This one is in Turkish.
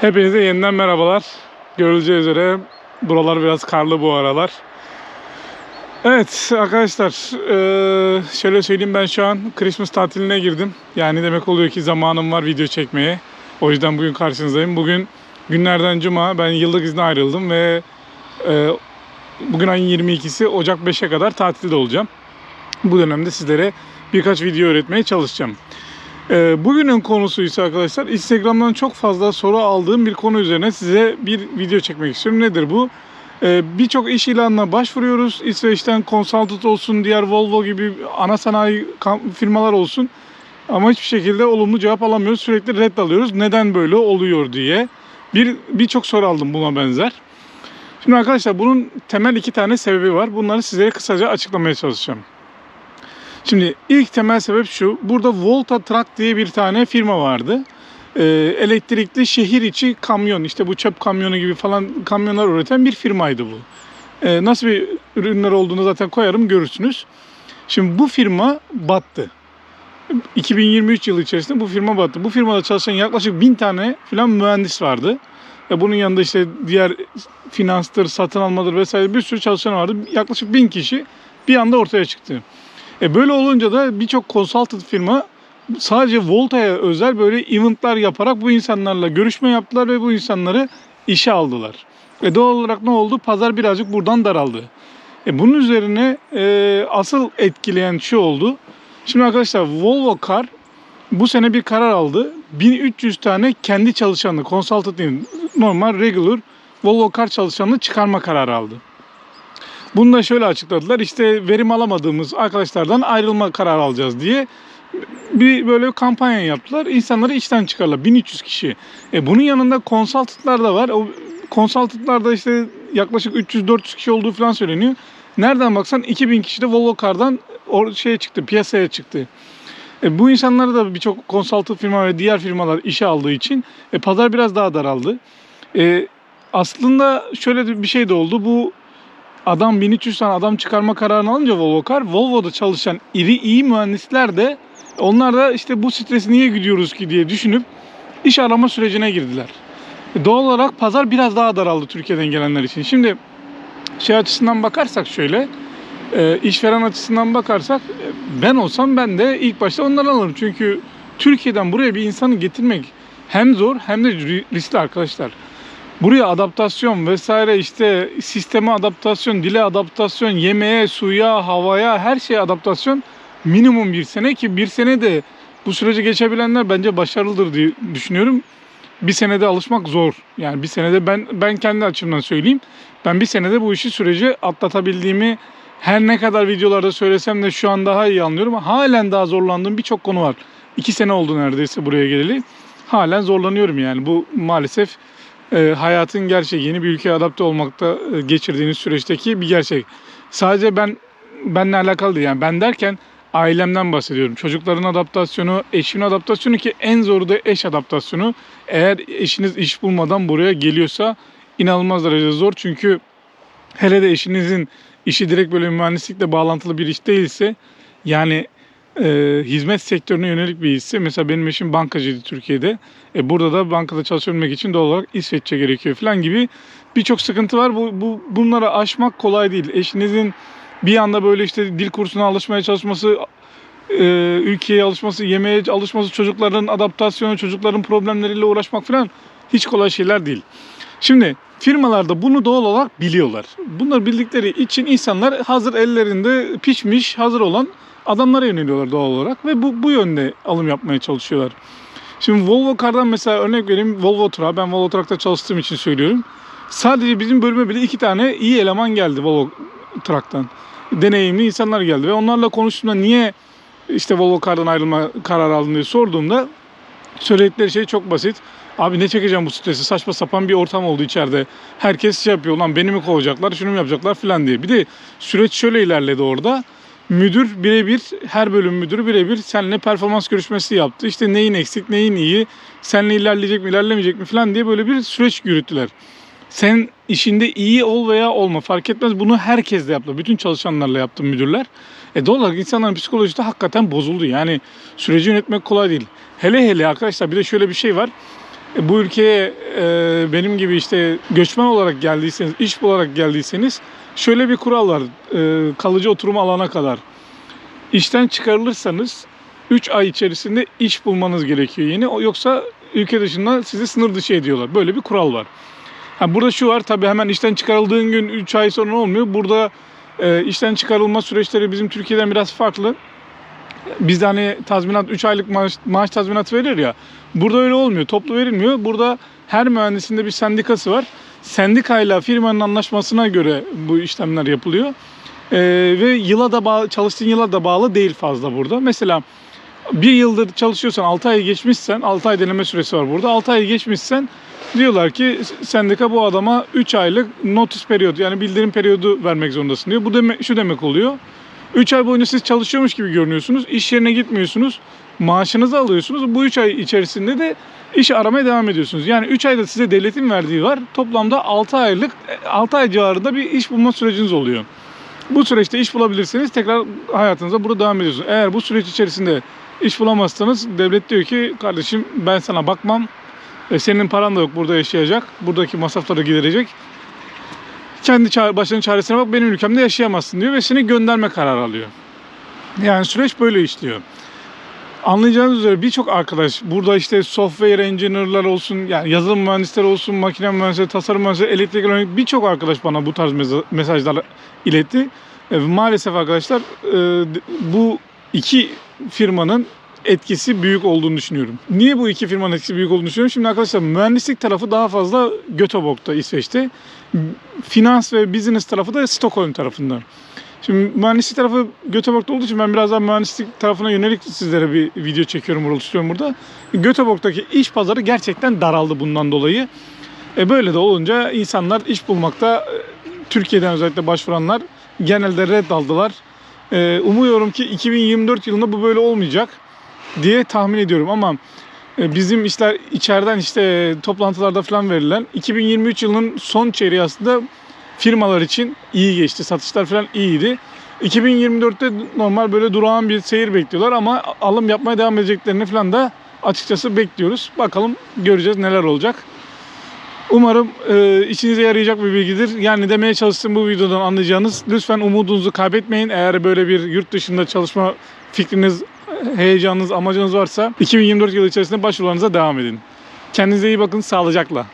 Hepinize yeniden merhabalar. Görüleceği üzere buralar biraz karlı bu aralar. Evet arkadaşlar eee, şöyle söyleyeyim ben şu an Christmas tatiline girdim. Yani demek oluyor ki zamanım var video çekmeye. O yüzden bugün karşınızdayım. Bugün günlerden cuma ben yıllık izne ayrıldım ve eee, bugün ayın 22'si Ocak 5'e kadar tatilde olacağım. Bu dönemde sizlere birkaç video öğretmeye çalışacağım. Ee, bugünün konusu ise arkadaşlar Instagram'dan çok fazla soru aldığım bir konu üzerine size bir video çekmek istiyorum. Nedir bu? Ee, Birçok iş ilanına başvuruyoruz. İsveç'ten Consultant olsun, diğer Volvo gibi ana sanayi firmalar olsun. Ama hiçbir şekilde olumlu cevap alamıyoruz. Sürekli red alıyoruz. Neden böyle oluyor diye. Bir birçok soru aldım buna benzer. Şimdi arkadaşlar bunun temel iki tane sebebi var. Bunları size kısaca açıklamaya çalışacağım. Şimdi ilk temel sebep şu. Burada Volta Truck diye bir tane firma vardı. Ee, elektrikli şehir içi kamyon işte bu çöp kamyonu gibi falan kamyonlar üreten bir firmaydı bu. Ee, nasıl bir ürünler olduğunu zaten koyarım görürsünüz. Şimdi bu firma battı. 2023 yılı içerisinde bu firma battı. Bu firmada çalışan yaklaşık bin tane falan mühendis vardı. Ve bunun yanında işte diğer finanstır, satın almadır vesaire bir sürü çalışan vardı. Yaklaşık bin kişi bir anda ortaya çıktı. E böyle olunca da birçok consultant firma sadece Volta'ya özel böyle eventlar yaparak bu insanlarla görüşme yaptılar ve bu insanları işe aldılar. E doğal olarak ne oldu? Pazar birazcık buradan daraldı. E bunun üzerine e, asıl etkileyen şu oldu. Şimdi arkadaşlar Volvo Car bu sene bir karar aldı. 1300 tane kendi çalışanını, consultant normal regular Volvo Car çalışanını çıkarma kararı aldı. Bunu da şöyle açıkladılar. İşte verim alamadığımız arkadaşlardan ayrılma kararı alacağız diye bir böyle bir kampanya yaptılar. İnsanları işten çıkarlar. 1300 kişi. E bunun yanında consultantlar da var. O consultantlar da işte yaklaşık 300-400 kişi olduğu falan söyleniyor. Nereden baksan 2000 kişi de Volvo Car'dan or şeye çıktı, piyasaya çıktı. E bu insanları da birçok consultant firma ve diğer firmalar işe aldığı için e, pazar biraz daha daraldı. E, aslında şöyle bir şey de oldu. Bu adam 1300 tane adam çıkarma kararını alınca Volvo Car, Volvo'da çalışan iri iyi mühendisler de onlar da işte bu stresi niye gidiyoruz ki diye düşünüp iş arama sürecine girdiler. E, Doğal olarak pazar biraz daha daraldı Türkiye'den gelenler için. Şimdi şey açısından bakarsak şöyle, e, işveren açısından bakarsak e, ben olsam ben de ilk başta onları alırım. Çünkü Türkiye'den buraya bir insanı getirmek hem zor hem de ri- riskli arkadaşlar. Buraya adaptasyon vesaire işte sisteme adaptasyon, dile adaptasyon, yemeğe, suya, havaya her şeye adaptasyon minimum bir sene ki bir sene de bu süreci geçebilenler bence başarılıdır diye düşünüyorum. Bir senede alışmak zor. Yani bir senede ben ben kendi açımdan söyleyeyim. Ben bir senede bu işi süreci atlatabildiğimi her ne kadar videolarda söylesem de şu an daha iyi anlıyorum. Halen daha zorlandığım birçok konu var. İki sene oldu neredeyse buraya geleli. Halen zorlanıyorum yani. Bu maalesef e, hayatın gerçeği. Yeni bir ülkeye adapte olmakta e, geçirdiğiniz süreçteki bir gerçek. Sadece ben benle alakalı değil. Yani ben derken ailemden bahsediyorum. Çocukların adaptasyonu, eşimin adaptasyonu ki en zoru da eş adaptasyonu. Eğer eşiniz iş bulmadan buraya geliyorsa inanılmaz derecede zor. Çünkü hele de eşinizin işi direkt böyle mühendislikle bağlantılı bir iş değilse yani e, hizmet sektörüne yönelik bir işse mesela benim eşim bankacıydı Türkiye'de. E, burada da bankada çalışabilmek için doğal olarak İsveççe gerekiyor falan gibi birçok sıkıntı var. Bu, bu bunları aşmak kolay değil. Eşinizin bir anda böyle işte dil kursuna alışmaya çalışması, e, ülkeye alışması, yemeğe alışması, çocukların adaptasyonu, çocukların problemleriyle uğraşmak falan hiç kolay şeyler değil. Şimdi firmalarda bunu doğal olarak biliyorlar. Bunları bildikleri için insanlar hazır ellerinde pişmiş, hazır olan adamlara yöneliyorlar doğal olarak ve bu, bu yönde alım yapmaya çalışıyorlar. Şimdi Volvo Car'dan mesela örnek vereyim Volvo Truck. Ben Volvo Truck'ta çalıştığım için söylüyorum. Sadece bizim bölüme bile iki tane iyi eleman geldi Volvo Truck'tan. Deneyimli insanlar geldi ve onlarla konuştuğumda niye işte Volvo Car'dan ayrılma kararı aldın diye sorduğumda söyledikleri şey çok basit. Abi ne çekeceğim bu stresi? Saçma sapan bir ortam oldu içeride. Herkes şey yapıyor lan beni mi kovacaklar, şunu mu yapacaklar falan diye. Bir de süreç şöyle ilerledi orada. Müdür birebir, her bölüm müdürü birebir seninle performans görüşmesi yaptı. İşte neyin eksik, neyin iyi, seninle ilerleyecek mi, ilerlemeyecek mi falan diye böyle bir süreç yürüttüler. Sen işinde iyi ol veya olma fark etmez. Bunu herkes de yaptı. Bütün çalışanlarla yaptı müdürler. E doğal olarak insanların psikolojisi de hakikaten bozuldu. Yani süreci yönetmek kolay değil. Hele hele arkadaşlar bir de şöyle bir şey var. e, bu ülkeye e, benim gibi işte göçmen olarak geldiyseniz, iş bularak geldiyseniz şöyle bir kural var. E, kalıcı oturum alana kadar. İşten çıkarılırsanız 3 ay içerisinde iş bulmanız gerekiyor yeni. Yoksa ülke dışında sizi sınır dışı ediyorlar. Böyle bir kural var. Ha, burada şu var tabii hemen işten çıkarıldığın gün 3 ay sonra olmuyor. Burada e, işten çıkarılma süreçleri bizim Türkiye'den biraz farklı. Bizde hani tazminat 3 aylık maaş, maaş tazminatı verir ya. Burada öyle olmuyor. Toplu verilmiyor. Burada her mühendisin de bir sendikası var. Sendikayla firmanın anlaşmasına göre bu işlemler yapılıyor. Ee, ve yıla da bağlı, çalıştığın yıla da bağlı değil fazla burada. Mesela bir yıldır çalışıyorsan 6 ay geçmişsen 6 ay deneme süresi var burada. 6 ay geçmişsen diyorlar ki sendika bu adama 3 aylık notice periyot yani bildirim periyodu vermek zorundasın diyor. Bu demek şu demek oluyor. 3 ay boyunca siz çalışıyormuş gibi görünüyorsunuz. İş yerine gitmiyorsunuz. Maaşınızı alıyorsunuz. Bu 3 ay içerisinde de iş aramaya devam ediyorsunuz. Yani 3 ayda size devletin verdiği var. Toplamda 6 aylık 6 ay civarında bir iş bulma süreciniz oluyor. Bu süreçte iş bulabilirseniz tekrar hayatınıza burada devam ediyorsunuz. Eğer bu süreç içerisinde iş bulamazsanız devlet diyor ki kardeşim ben sana bakmam. E, senin paran da yok burada yaşayacak. Buradaki masrafları giderecek. Kendi başının çaresine bak benim ülkemde yaşayamazsın diyor ve seni gönderme kararı alıyor. Yani süreç böyle işliyor. Anlayacağınız üzere birçok arkadaş burada işte software engineer'lar olsun, yani yazılım mühendisleri olsun, makine mühendisleri, tasarım mühendisleri, elektrik elektronik birçok arkadaş bana bu tarz mesajlar iletti. E, maalesef arkadaşlar e, bu iki firmanın etkisi büyük olduğunu düşünüyorum. Niye bu iki firmanın etkisi büyük olduğunu düşünüyorum? Şimdi arkadaşlar mühendislik tarafı daha fazla Göteborg'da, İsveç'te. Finans ve business tarafı da Stockholm tarafında. Şimdi mühendislik tarafı Göteborg'da olduğu için ben biraz daha mühendislik tarafına yönelik sizlere bir video çekiyorum, burada istiyorum burada. Göteborg'daki iş pazarı gerçekten daraldı bundan dolayı. E böyle de olunca insanlar iş bulmakta e, Türkiye'den özellikle başvuranlar genelde red aldılar. E, umuyorum ki 2024 yılında bu böyle olmayacak diye tahmin ediyorum ama e, bizim işler içeriden işte toplantılarda falan verilen 2023 yılının son çeyreği aslında firmalar için iyi geçti. Satışlar falan iyiydi. 2024'te normal böyle durağan bir seyir bekliyorlar ama alım yapmaya devam edeceklerini falan da açıkçası bekliyoruz. Bakalım göreceğiz neler olacak. Umarım e, işinize yarayacak bir bilgidir. Yani demeye çalıştığım bu videodan anlayacağınız lütfen umudunuzu kaybetmeyin. Eğer böyle bir yurt dışında çalışma fikriniz, heyecanınız, amacınız varsa 2024 yılı içerisinde başvurularınıza devam edin. Kendinize iyi bakın, sağlıcakla.